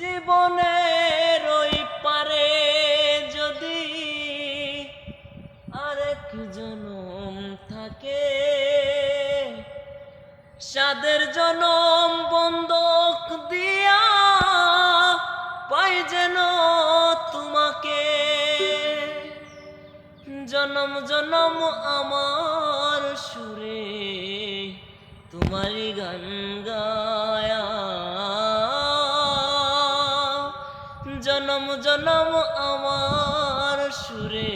জীবনের ওই পারে যদি আরেক জনম থাকে, সাদের জনম বন্ধক দিয়া পাই যেন তোমাকে। জনম জনম আমার সুরে তোমারই গান গায়া জনম আমার সুরে,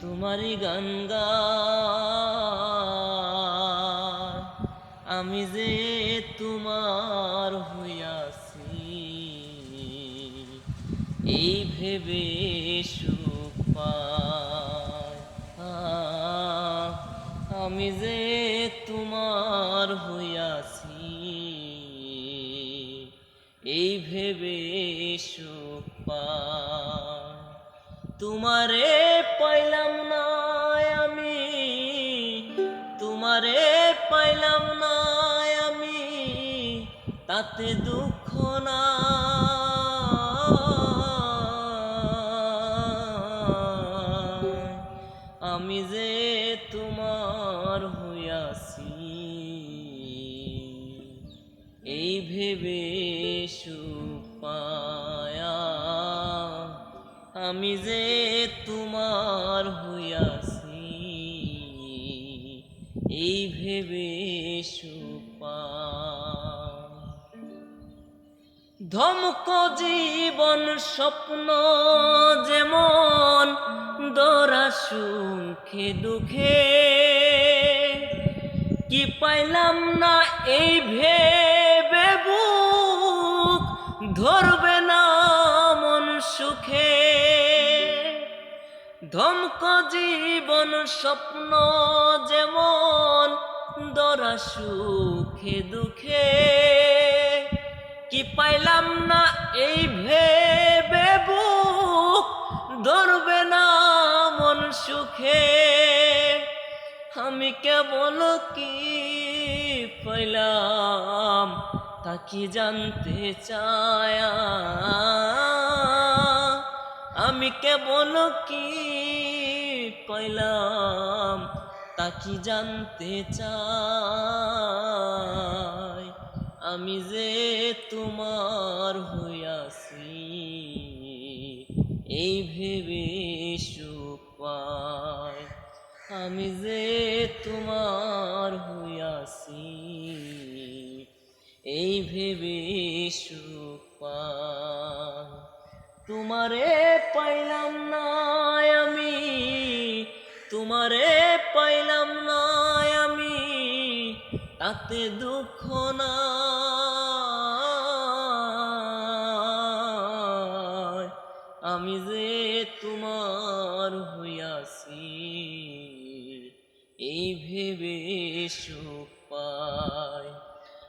তোমারই গান গায় আমি যে তোমার হইয়াছি, এই ভেবে আমি যে তোমার হইয়াছি এই ভেবে। তোমারে পাইলাম না আমি, তোমারে পাইলাম না আমি, তাতে দুঃখ না আমি যে তোমার হইয়াছি এই ভেবে সুপায়া আমি যে তোমার হইয়াছি, এই ভেবে ধমক জীবন স্বপ্ন যেমন, দরা সুখে দুঃখে, কি পাইলাম না এই ভেবে বুক ধরবে না মন সুখে। ধমক জীবন স্বপ্ন যেমন দরা সুখে দুঃখে। কি পাইলাম না এই ভেবে বুক ধরবে না মন সুখে? আমি কেবল কি পাইলাম তা কি জানতে চায়া? আমি কেবল কি পাইলাম তা কি জানতে চাই? আমি যে তোমার হইয়াছি এই ভেবে সুখ আমি যে তোমার হইয়াছি এই ভেবে তোমারে পাইলাম না আমি, তোমারে পাইলাম না আমি, তাতে দুঃখ না আমি যে তোমার হইয়াছি, এই ভেবে সুখ পাই।